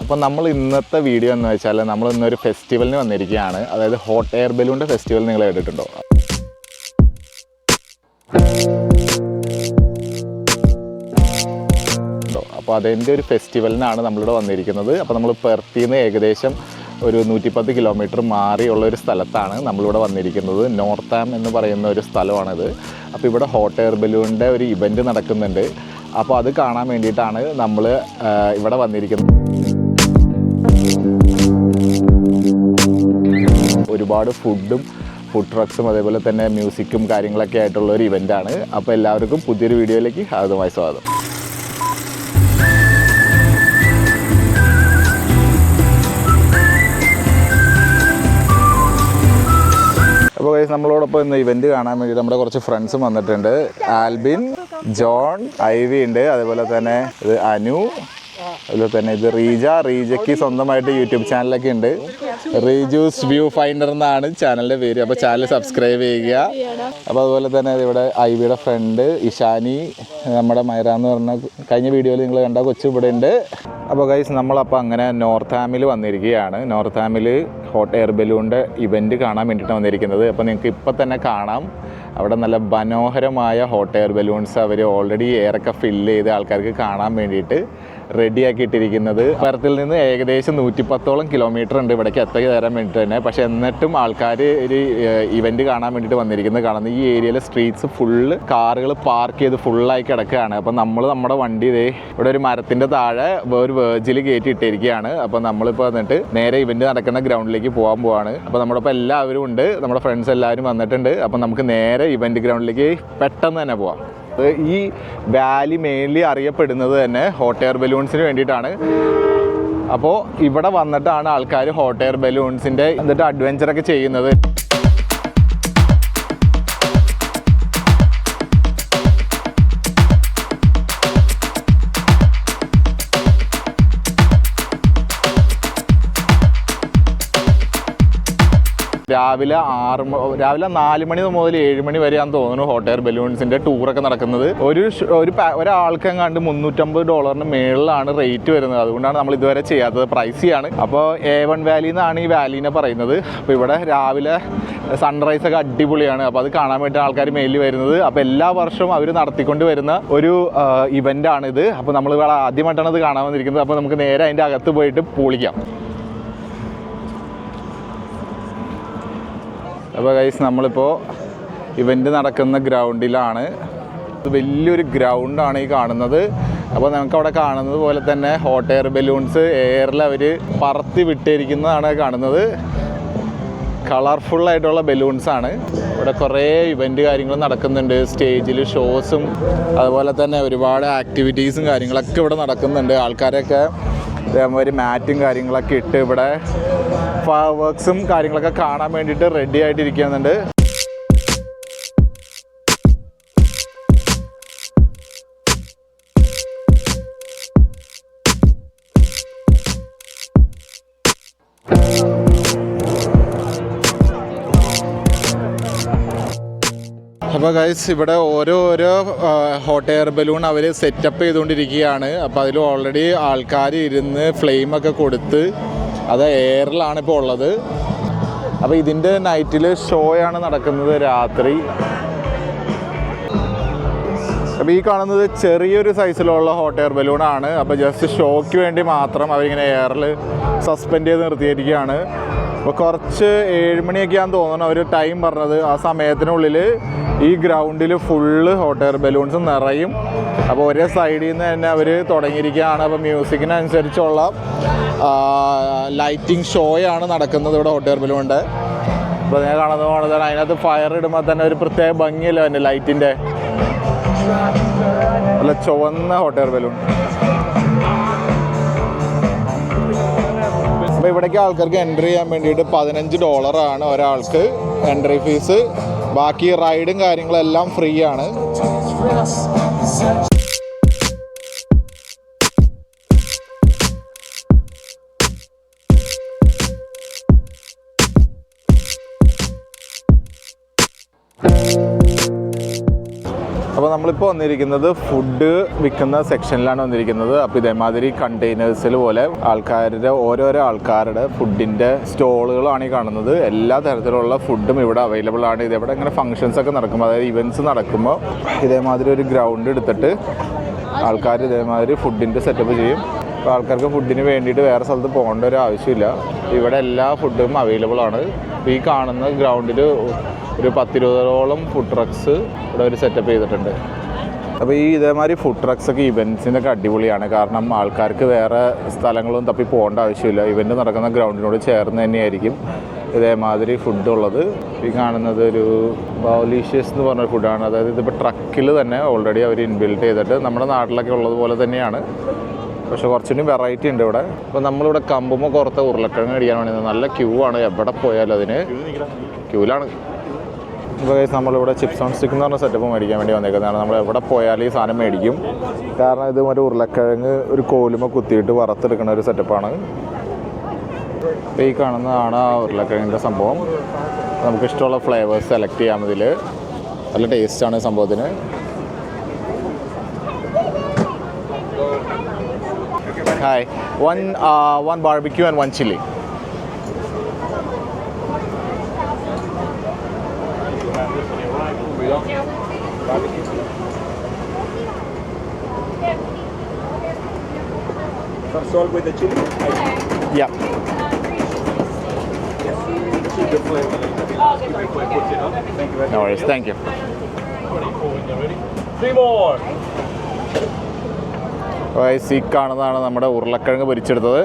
അപ്പോൾ നമ്മൾ ഇന്നത്തെ വീഡിയോ എന്ന് വെച്ചാൽ നമ്മൾ ഇന്നൊരു ഫെസ്റ്റിവലിന് വന്നിരിക്കുകയാണ്. അതായത് ഹോട്ട് എയർ ബലൂണിന്റെ ഫെസ്റ്റിവൽ നിങ്ങൾ കേട്ടിട്ടുണ്ടോ? അപ്പോൾ അതിന്റെ ഒരു ഫെസ്റ്റിവലിനാണ് നമ്മളിവിടെ വന്നിരിക്കുന്നത്. അപ്പോൾ നമ്മൾ പെർത്തിന്ന് ഏകദേശം ഒരു നൂറ്റിപ്പത്ത് കിലോമീറ്റർ മാറിയുള്ള ഒരു സ്ഥലത്താണ് നമ്മളിവിടെ വന്നിരിക്കുന്നത്. നോർത്ത് ആം എന്ന് പറയുന്ന ഒരു സ്ഥലമാണിത്. അപ്പോൾ ഇവിടെ ഹോട്ട് എയർ ബലൂണിന്റെ ഒരു ഇവന്റ് നടക്കുന്നുണ്ട്. അപ്പോൾ അത് കാണാൻ വേണ്ടിയിട്ടാണ് നമ്മൾ ഇവിടെ വന്നിരിക്കുന്നത്. ഒരുപാട് ഫുഡും ഫുഡ് ട്രക്സും അതേപോലെ തന്നെ മ്യൂസിക്കും കാര്യങ്ങളൊക്കെ ആയിട്ടുള്ള ഒരു ഇവന്റാണ് അപ്പോൾ എല്ലാവർക്കും പുതിയൊരു വീഡിയോയിലേക്ക് ഹാർദമായി സ്വാഗതം. അപ്പോൾ നമ്മളോടൊപ്പം ഇന്ന് ഇവന്റ് കാണാൻ വേണ്ടി നമ്മുടെ കുറച്ച് ഫ്രണ്ട്സും വന്നിട്ടുണ്ട്. ആൽബിൻ ജോൺ ഐവി ഉണ്ട്. അതുപോലെ തന്നെ അനു അതുപോലെ തന്നെ ഇത് റീജ റീജയ്ക്ക് സ്വന്തമായിട്ട് യൂട്യൂബ് ചാനലൊക്കെ ഉണ്ട്. റീജൂസ് വ്യൂ ഫൈൻഡർ എന്നാണ് ചാനലിന്റെ പേര്. അപ്പോൾ ചാനൽ സബ്സ്ക്രൈബ് ചെയ്യുക. അപ്പോൾ അതുപോലെ തന്നെ ഇവിടെ ഐവിയുടെ ഫ്രണ്ട് ഇഷാനി നമ്മുടെ മൈറ എന്ന് പറഞ്ഞ കഴിഞ്ഞ വീഡിയോയിൽ നിങ്ങൾ കണ്ട കൊച്ചു ഇവിടെ ഉണ്ട്. അപ്പോൾ ഗൈസ് നമ്മളപ്പോൾ അങ്ങനെ നോർത്ത് ഹാമിൽ വന്നിരിക്കുകയാണ്. നോർത്ത് ഹാമിൽ ഹോട്ട് എയർ ബലൂണിന്റെ ഇവന്റ് കാണാൻ വേണ്ടിയിട്ടാണ് വന്നിരിക്കുന്നത്. അപ്പോൾ നിങ്ങൾക്ക് ഇപ്പം തന്നെ കാണാം. അവിടെ നല്ല മനോഹരമായ ഹോട്ട് എയർ ബലൂൺസ് അവർ ഓൾറെഡി എയറൊക്കെ ഫില്ല് ചെയ്ത് ആൾക്കാർക്ക് കാണാൻ വേണ്ടിയിട്ട്. റെഡിയാക്കി ഇട്ടിരിക്കുന്നത് പരത്തിൽ നിന്ന് ഏകദേശം നൂറ്റിപ്പത്തോളം കിലോമീറ്റർ ഉണ്ട് ഇവിടേക്ക് എത്തി തരാൻ വേണ്ടിയിട്ട് തന്നെ. പക്ഷേ എന്നിട്ടും ആൾക്കാർ ഒരു ഇവന്റ് കാണാൻ വേണ്ടിയിട്ട് വന്നിരിക്കുന്നത് കാണുന്നത് ഈ ഏരിയയിലെ സ്ട്രീറ്റ്സ് ഫുള്ള് കാറുകൾ പാർക്ക് ചെയ്ത് ഫുള്ളായി കിടക്കുകയാണ്. അപ്പോൾ നമ്മൾ നമ്മുടെ വണ്ടി ഇതേ ഇവിടെ ഒരു മരത്തിന്റെ താഴെ ഒരു വേർജിൽ കയറ്റി ഇട്ടിരിക്കുകയാണ്. അപ്പോൾ നമ്മളിപ്പോൾ വന്നിട്ട് നേരെ ഇവന്റ് നടക്കുന്ന ഗ്രൗണ്ടിലേക്ക് പോകാൻ പോവാണ്. അപ്പോൾ നമ്മുടെ ഇപ്പോൾ എല്ലാവരും ഉണ്ട്. നമ്മുടെ ഫ്രണ്ട്സ് എല്ലാവരും വന്നിട്ടുണ്ട്. അപ്പോൾ നമുക്ക് നേരെ ഇവന്റ് ഗ്രൗണ്ടിലേക്ക് പെട്ടെന്ന് തന്നെ പോവാം. അത് ഈ വാലി മെയിൻലി അറിയപ്പെടുന്നത് തന്നെ ഹോട്ട് എയർ ബലൂൺസിന് വേണ്ടിയിട്ടാണ്. അപ്പോൾ ഇവിടെ വന്നിട്ടാണ് ആൾക്കാർ ഹോട്ട് എയർ ബലൂൺസിന്റെ എന്നിട്ട് അഡ്വഞ്ചറൊക്കെ ചെയ്യുന്നത്. രാവിലെ ആറ് രാവിലെ നാല് മണി മുതൽ ഏഴ് മണി വരെയാന്ന് തോന്നുന്നു ഹോട്ട് എയർ ബലൂൺസിന്റെ ഒക്കെ നടക്കുന്നത്. ഒരു ഒരു ഒരാൾക്ക് എങ്ങാണ്ട് മുന്നൂറ്റമ്പത് ഡോളറിന് മേളിലാണ് റേറ്റ് വരുന്നത്. അതുകൊണ്ടാണ് നമ്മൾ ഇതുവരെ ചെയ്യാത്തത്. പ്രൈസിയാണ് അപ്പോൾ എ വൺ വാലി എന്നാണ് ഈ വാലിനെ പറയുന്നത്. അപ്പോൾ ഇവിടെ രാവിലെ സൺറൈസ് ഒക്കെ അടിപൊളിയാണ്. അപ്പോൾ അത് കാണാൻ വേണ്ടി ആൾക്കാർ മേലിൽ വരുന്നത്. അപ്പോൾ എല്ലാ വർഷവും അവർ നടത്തിക്കൊണ്ട് വരുന്ന ഒരു ഇവന്റ് ആണിത്. അപ്പോൾ നമ്മൾ ആദ്യമായിട്ടാണ് ഇത് കാണാൻ വന്നിരിക്കുന്നത്. അപ്പോൾ നമുക്ക് നേരെ അതിന്റെ അകത്ത് പോയിട്ട് പൂളിക്കാം. അപ്പോൾ ഗൈസ് നമ്മളിപ്പോൾ ഇവന്റ് നടക്കുന്ന ഗ്രൗണ്ടിലാണ് വലിയൊരു ഗ്രൗണ്ടാണ് ഈ കാണുന്നത്. അപ്പോൾ നമുക്ക് അവിടെ കാണുന്നത് പോലെ തന്നെ ഹോട്ട് എയർ ബലൂൺസ് എയറിൽ അവർ പറത്തി വിട്ടിരിക്കുന്നതാണ് കാണുന്നത്. കളർഫുൾ ആയിട്ടുള്ള ബലൂൺസ് ആണ്. ഇവിടെ കുറേ ഇവന്റ് കാര്യങ്ങൾ നടക്കുന്നുണ്ട്. സ്റ്റേജിൽ ഷോസും അതുപോലെ തന്നെ ഒരുപാട് ആക്ടിവിറ്റീസും കാര്യങ്ങളൊക്കെ ഇവിടെ നടക്കുന്നുണ്ട്. ആൾക്കാരൊക്കെ ഒരു മാറ്റും കാര്യങ്ങളൊക്കെ ഇട്ട് ഇവിടെ വർക്ക്സും കാര്യങ്ങളൊക്കെ കാണാൻ വേണ്ടിയിട്ട് റെഡി ആയിട്ടിരിക്കുന്നുണ്ട്. അപ്പോൾ ഗൈസ് ഇവിടെ ഓരോ ഓരോ ഹോട്ട് എയർ ബലൂൺ അവർ സെറ്റപ്പ് ചെയ്തുകൊണ്ടിരിക്കുകയാണ്. അപ്പോൾ അതിൽ ഓൾറെഡി ആൾക്കാർ ഇരുന്ന് ഫ്ലെയിമൊക്കെ കൊടുത്ത് അത് എയറിലാണ് ഇപ്പോൾ ഉള്ളത്. അപ്പോൾ ഇതിന്റെ നൈറ്റിൽ ഷോയാണ് നടക്കുന്നത് രാത്രി. അപ്പോൾ ഈ കാണുന്നത് ചെറിയൊരു സൈസിലുള്ള ഹോട്ട് എയർ ബലൂണാണ്. അപ്പോൾ ജസ്റ്റ് ഷോയ്ക്ക് വേണ്ടി മാത്രം അവരിങ്ങനെ എയറിൽ സസ്പെൻഡ് ചെയ്ത് നിർത്തിയിരിക്കുകയാണ്. അപ്പോൾ കുറച്ച് ഏഴുമണിയൊക്കെയാണെന്ന് തോന്നുന്നു അവർ ടൈം പറഞ്ഞത്. ആ സമയത്തിനുള്ളിൽ ഈ ഗ്രൗണ്ടിൽ ഫുള്ള് ഹോട്ട് എയർ ബലൂൺസ് നിറയും. അപ്പോൾ ഒരേ സൈഡിൽ നിന്ന് തന്നെ അവർ തുടങ്ങിയിരിക്കുകയാണ്. അപ്പോൾ മ്യൂസിക്കിനനുസരിച്ചുള്ള ലൈറ്റിംഗ് ഷോയാണ് നടക്കുന്നത് ഇവിടെ ഹോട്ട് ബലൂണിന്റെ അപ്പോൾ ഞാൻ കാണുന്നത് തന്നെ അതിനകത്ത് ഫയർ ഇടുമ്പോൾ തന്നെ ഒരു പ്രത്യേക ഭംഗിയല്ലോ എന്റെ ലൈറ്റിന്റെ നല്ല ചുവന്ന ഹോട്ട് എയർ ബലൂൺ അപ്പോൾ ഇവിടേക്ക് ആൾക്കാർക്ക് എൻട്രി ചെയ്യാൻ വേണ്ടിയിട്ട് പതിനഞ്ച് ഡോളറാണ് ഒരാൾക്ക് എൻട്രി ഫീസ് ബാക്കി റൈഡും കാര്യങ്ങളെല്ലാം ഫ്രീ ആണ്. അപ്പോൾ നമ്മളിപ്പോൾ വന്നിരിക്കുന്നത് ഫുഡ് വിൽക്കുന്ന സെക്ഷനിലാണ് വന്നിരിക്കുന്നത്. അപ്പോൾ ഇതേമാതിരി കണ്ടെയ്നേഴ്സിൽ പോലെ ആൾക്കാരുടെ ഓരോരോ ആൾക്കാരുടെ ഫുഡിന്റെ സ്റ്റോളുകളാണ് ഈ കാണുന്നത്. എല്ലാ തരത്തിലുള്ള ഫുഡും ഇവിടെ അവൈലബിൾ ആണ്. ഇതെവിടെ ഇങ്ങനെ ഫംഗ്ഷൻസ് ഒക്കെ നടക്കുമ്പോൾ അതായത് ഇവന്റ്സ് നടക്കുമ്പോൾ ഇതേമാതിരി ഒരു ഗ്രൗണ്ട് എടുത്തിട്ട് ആൾക്കാർ ഇതേമാതിരി ഫുഡിന്റെ സെറ്റപ്പ് ചെയ്യും. അപ്പോൾ ആൾക്കാർക്ക് ഫുഡിന് വേണ്ടിയിട്ട് വേറെ സ്ഥലത്ത് പോകേണ്ട ഒരു ആവശ്യമില്ല. ഇവിടെ എല്ലാ ഫുഡും അവൈലബിൾ ആണ്. ഈ കാണുന്ന ഗ്രൗണ്ടിൽ ഒരു പത്തിരുപതോളം ഫുഡ് ട്രക്സ് ഇവിടെ ഒരു സെറ്റപ്പ് ചെയ്തിട്ടുണ്ട്. അപ്പോൾ ഈ ഇതേമാതിരി ഫുഡ് ട്രക്സ് ഒക്കെ ഇവന്റ്സിനൊക്കെ അടിപൊളിയാണ്. കാരണം ആൾക്കാർക്ക് വേറെ സ്ഥലങ്ങളൊന്നും തപ്പി പോകേണ്ട ആവശ്യമില്ല. ഇവന്റ് നടക്കുന്ന ഗ്രൗണ്ടിനോട് ചേർന്ന് തന്നെയായിരിക്കും ഇതേമാതിരി ഫുഡ് ഉള്ളത്. ഈ കാണുന്നത് ഒരു ബൗലീഷ്യസ് എന്ന് പറഞ്ഞ ഫുഡാണ് അതായത് ഇതിപ്പോൾ ട്രക്കിൽ തന്നെ ഓൾറെഡി അവർ ഇൻബിൽഡ് ചെയ്തിട്ട് നമ്മുടെ നാട്ടിലൊക്കെ ഉള്ളതുപോലെ തന്നെയാണ്. പക്ഷെ കുറച്ചുകൂടി വെറൈറ്റി ഉണ്ട് ഇവിടെ. അപ്പോൾ നമ്മളിവിടെ കമ്പുമ്പോൾ കുറത്ത് ഉരുളക്കിഴങ്ങ് അടിക്കാൻ വേണ്ടി നല്ല ക്യൂ ആണ്. എവിടെ പോയാലും അതിന് ക്യൂവിലാണ് ഇപ്പോൾ നമ്മളിവിടെ ചിപ്സ് ഓൺ സ്റ്റിക്ക് എന്ന് പറഞ്ഞ സെറ്റപ്പ് മേടിക്കാൻ വേണ്ടി വന്നേക്കുന്നതാണ്. നമ്മൾ എവിടെ പോയാലും ഈ സാധനം മേടിക്കും. കാരണം ഇത് ഒരു ഉരുളക്കിഴങ്ങ് ഒരു കോലുമ കുത്തിയിട്ട് വറുത്തെടുക്കുന്ന ഒരു സെറ്റപ്പാണ് അപ്പോൾ ഈ കാണുന്നതാണ് ആ ഉരുളക്കിഴങ്ങിന്റെ സംഭവം. നമുക്ക് ഇഷ്ടമുള്ള ഫ്ലേവേഴ്സ് സെലക്ട് ചെയ്യാം ഇതിൽ നല്ല ടേസ്റ്റാണ് സംഭവത്തിന്. Hi one one barbecue and one one Some salt with the chili. Yeah. No worries. Thank you. ഈ കാണുന്നതാണ് നമ്മുടെ ഉരുളക്കിഴങ്ങ് പൊരിച്ചെടുത്തത്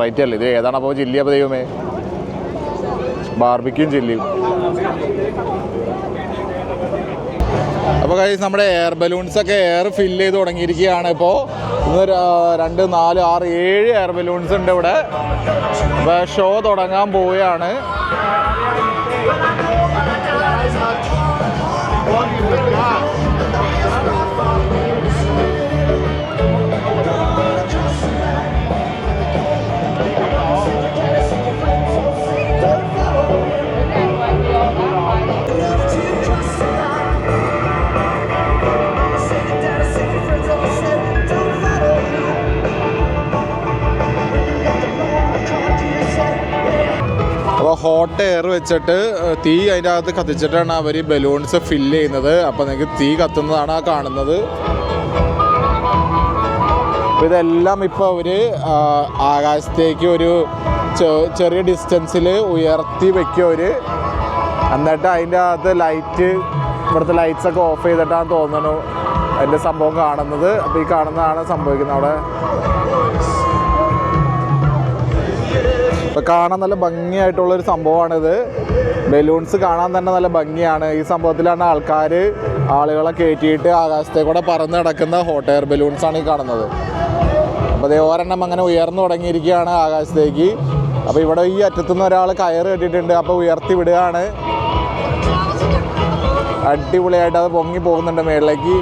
റൈറ്റ് അല്ലേ ഇത് ഏതാണ് അപ്പോൾ ചില്ലി അപ്പോൾ ദൈവമേ ബാർബിക്യൂം ചില്ലിയും അപ്പോൾ കൈസ് നമ്മുടെ എയർ ബലൂൺസ് ഒക്കെ എയർ ഫില്ല് ചെയ്ത് തുടങ്ങിയിരിക്കുകയാണ് ഇപ്പോൾ ഇന്ന് രണ്ട് നാല് ആറ് ഏഴ് എയർ ബലൂൺസ് ഉണ്ട് ഇവിടെ. അപ്പോൾ ഷോ തുടങ്ങാൻ പോവുകയാണ്. ഹോട്ട് എയർ വെച്ചിട്ട് തീ അതിന്റെ അകത്ത് കത്തിച്ചിട്ടാണ് അവർ ബലൂൺസ് ഫില്ല് ചെയ്യുന്നത്. അപ്പോൾ നിങ്ങൾക്ക് തീ കത്തുന്നതാണ് ആ കാണുന്നത്. ഇതെല്ലാം ഇപ്പോൾ അവർ ആകാശത്തേക്ക് ഒരു ചെറിയ ഡിസ്റ്റൻസിൽ ഉയർത്തി വെക്കുക അവർ എന്നിട്ട് അതിന്റെ അകത്ത് ലൈറ്റ് ഇവിടുത്തെ ലൈറ്റ്സൊക്കെ ഓഫ് ചെയ്തിട്ടാണ് തോന്നുന്നു. അതിന്റെ സംഭവം കാണുന്നത്. അപ്പോൾ ഈ കാണുന്നതാണ് സംഭവിക്കുന്നത് അവിടെ. ഇപ്പൊ കാണാൻ നല്ല ഭംഗിയായിട്ടുള്ളൊരു സംഭവമാണിത്. ബലൂൺസ് കാണാൻ തന്നെ നല്ല ഭംഗിയാണ്. ഈ സംഭവത്തിലാണ് ആൾക്കാർ ആളുകളെ കയറ്റിയിട്ട് ആകാശത്തെ കൂടെ പറന്ന് കിടക്കുന്ന ഹോട്ട് എയർ ബലൂൺസ് ആണ് ഈ കാണുന്നത്. അപ്പോൾ അതേ ഒരെണ്ണം അങ്ങനെ ഉയർന്നു തുടങ്ങിയിരിക്കുകയാണ് ആകാശത്തേക്ക്. അപ്പോൾ ഇവിടെ ഈ അറ്റത്തുനിന്ന് ഒരാൾ കയറ് കെട്ടിയിട്ടുണ്ട്. അപ്പോൾ ഉയർത്തി വിടുകയാണ്. അടിപൊളിയായിട്ട് അത് പൊങ്ങി പോകുന്നുണ്ട് മേളിലേക്ക്.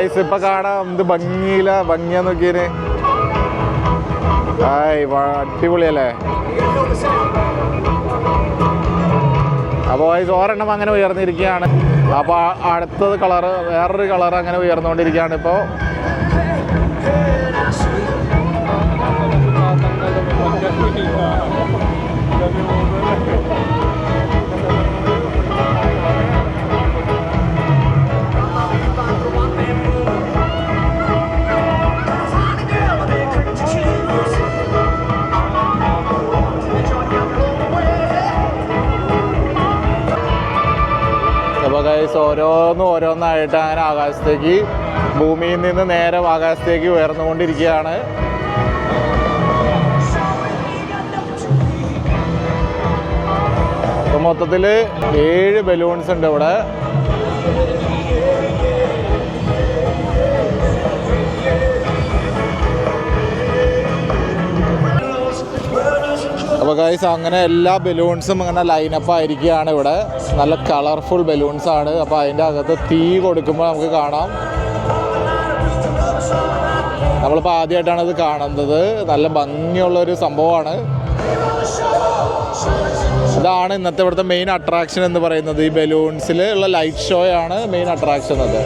ഗൈസ് ഇപ്പൊ കാണാം. എന്ത് ഭംഗിയില ഭംഗിയാ നോക്കിയത് ആയ് അടിപൊളിയല്ലേ? അപ്പോൾ ഗൈസ് ഒരെണ്ണം അങ്ങനെ ഉയർന്നിരിക്കുകയാണ്. അപ്പോൾ അടുത്തത് കളറ് വേറൊരു കളർ അങ്ങനെ ഉയർന്നുകൊണ്ടിരിക്കുകയാണ് ഇപ്പോൾ Thank ഗൈസ് ഓരോന്നും ഓരോന്നായിട്ട് അങ്ങനെ ആകാശത്തേക്ക് ഭൂമിയിൽ നിന്ന് നേരെ ആകാശത്തേക്ക് ഉയർന്നുകൊണ്ടിരിക്കുകയാണ്. മൊത്തത്തിൽ ഏഴ് ബലൂൺസ് ഉണ്ട് ഇവിടെ. ഗൈസ് അങ്ങനെ എല്ലാ ബലൂൺസും അങ്ങനെ ലൈനപ്പ് ആയിരിക്കുകയാണ് ഇവിടെ. നല്ല കളർഫുൾ ബലൂൺസ് ആണ്. അപ്പോൾ അതിന്റെ അകത്ത് തീ കൊടുക്കുമ്പോൾ നമുക്ക് കാണാം. നമ്മളിപ്പോൾ ആദ്യമായിട്ടാണ് ഇത് കാണുന്നത്. നല്ല ഭംഗിയുള്ള ഒരു സംഭവമാണ്. ഇതാണ് ഇന്നത്തെ ഇവിടുത്തെ മെയിൻ അട്രാക്ഷൻ എന്ന് പറയുന്നത്. ഈ ബലൂൺസിൽ ഉള്ള ലൈറ്റ് ഷോയാണ് മെയിൻ അട്രാക്ഷൻ അത്.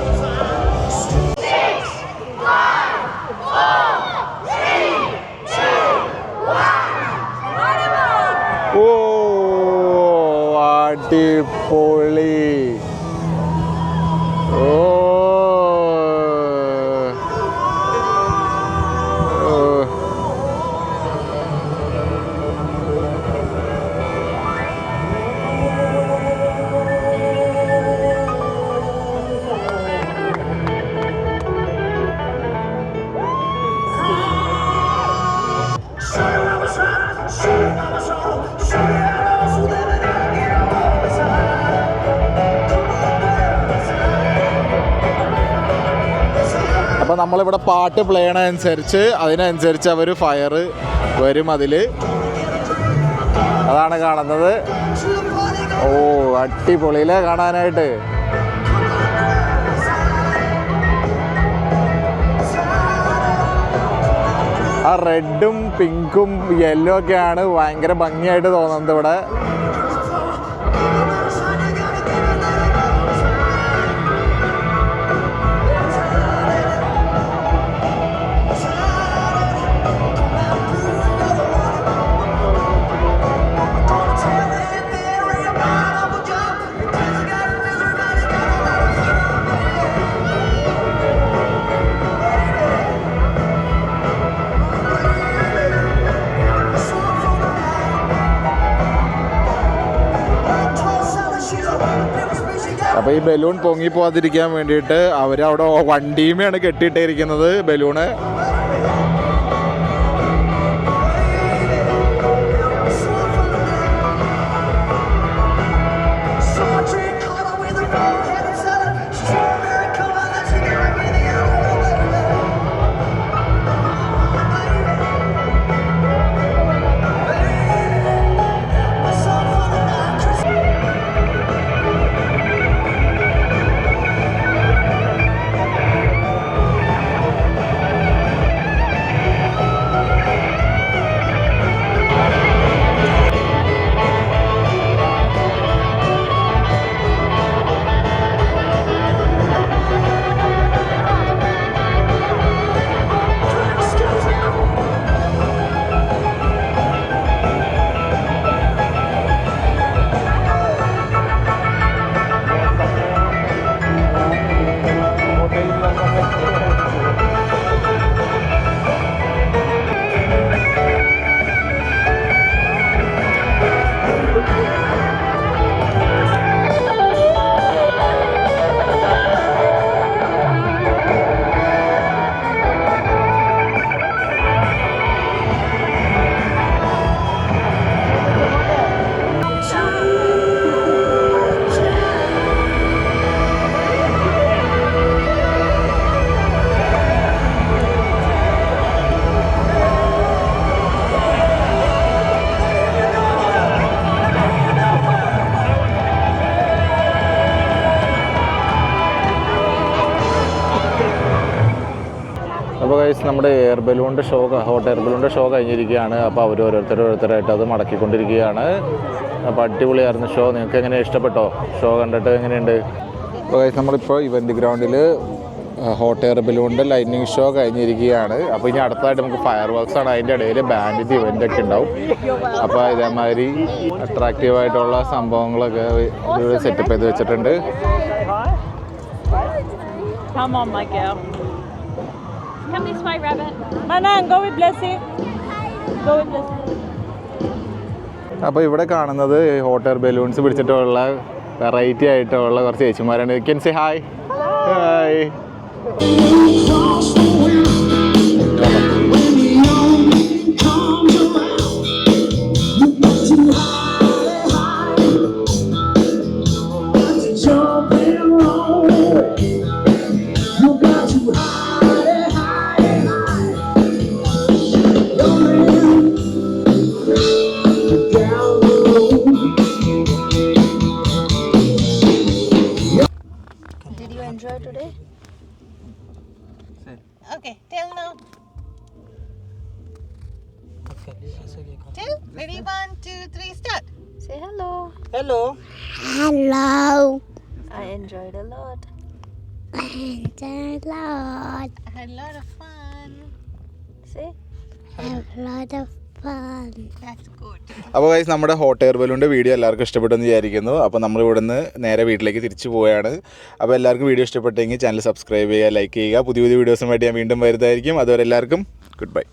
നമ്മളിവിടെ പാട്ട് പ്ലേ ചെയ്യണതനുസരിച്ച് അതിനനുസരിച്ച് അവർ ഫയർ വരും അതിൽ അതാണ് കാണുന്നത്. ഓ അടിപൊളിയിലെ കാണാനായിട്ട്? ആ റെഡും പിങ്കും യെല്ലോ ഒക്കെയാണ്. ഭയങ്കര ഭംഗിയായിട്ട് തോന്നുന്നത് ഇവിടെ. ഈ ബലൂൺ പൊങ്ങി പോകാതിരിക്കാൻ വേണ്ടിയിട്ട് അവർ അവിടെ വണ്ടിയുമേയാണ് കെട്ടിയിട്ടിരിക്കുന്നത് ബലൂണ്. ഗൈസ് നമ്മുടെ എയർ ബലൂണിന്റെ ഷോ ഹോട്ട് എയർ ബലൂണിന്റെ ഷോ കഴിഞ്ഞിരിക്കുകയാണ്. അപ്പോൾ അവർ ഓരോരുത്തർ ഓരോരുത്തരായിട്ട് അത് മടക്കിക്കൊണ്ടിരിക്കുകയാണ്. അപ്പോൾ അടിപൊളിയായിരുന്നു ഷോ നിങ്ങൾക്ക് എങ്ങനെ ഇഷ്ടപ്പെട്ടോ? ഷോ കണ്ടിട്ട് എങ്ങനെയുണ്ട്? അപ്പോൾ ഗൈസ് നമ്മളിപ്പോൾ ഇവന്റ് ഗ്രൗണ്ടിൽ ഹോട്ട് എയർ ബലൂണിന്റെ ലൈറ്റിംഗ് ഷോ കഴിഞ്ഞിരിക്കുകയാണ്. അപ്പോൾ ഇനി അടുത്തതായിട്ട് നമുക്ക് ഫയർ വർക്ക്സ് ആണ്. അതിന്റെ ഇടയിൽ ബാൻഡിന്റെ ഇവന്റ് ഒക്കെ ഉണ്ടാവും. അപ്പോൾ ഇതേമാതിരി അട്രാക്റ്റീവായിട്ടുള്ള സംഭവങ്ങളൊക്കെ ഇവിടെ സെറ്റപ്പ് ചെയ്ത് വെച്ചിട്ടുണ്ട്. Come on, my girl. Come this way, rabbit. Manan, go with Blessing. Go with Blessing. അപ്പോൾ ഇവിടെ കാണുന്നത് ഹോട്ട് ബലൂൺസ് പിടിച്ചിട്ടുള്ള വെറൈറ്റി ആയിട്ടുള്ള കുറച്ച് ചേച്ചിമാരാണ് can see hi hi hello. Hello. I enjoyed a lot. I Enjoyed a lot. I had a lot of fun. See? I had a lot of fun. That's good. അപ്പോൾ guys നമ്മുടെ hot air ബലൂണിന്റെ video എല്ലാവർക്കും ഇഷ്ടപ്പെട്ടെന്ന് വിചാരിക്കുന്നു അപ്പോൾ നമ്മൾ ഇവിടുന്ന് നേരെ വീട്ടിലേക്ക് തിരിച്ചു പോവുകയാണ് അപ്പോൾ എല്ലാവർക്കും വീഡിയോ ഇഷ്ടപ്പെട്ടെങ്കിൽ ചാനൽ സബ്സ്ക്രൈബ് ചെയ്യുക ലൈക്ക് ചെയ്യുക പുതിയ പുതിയ വീഡിയോസുമായിട്ട് ഞാൻ വീണ്ടും വരുന്നതായിരിക്കും അതുവരെ എല്ലാവർക്കും ഗുഡ് ബൈ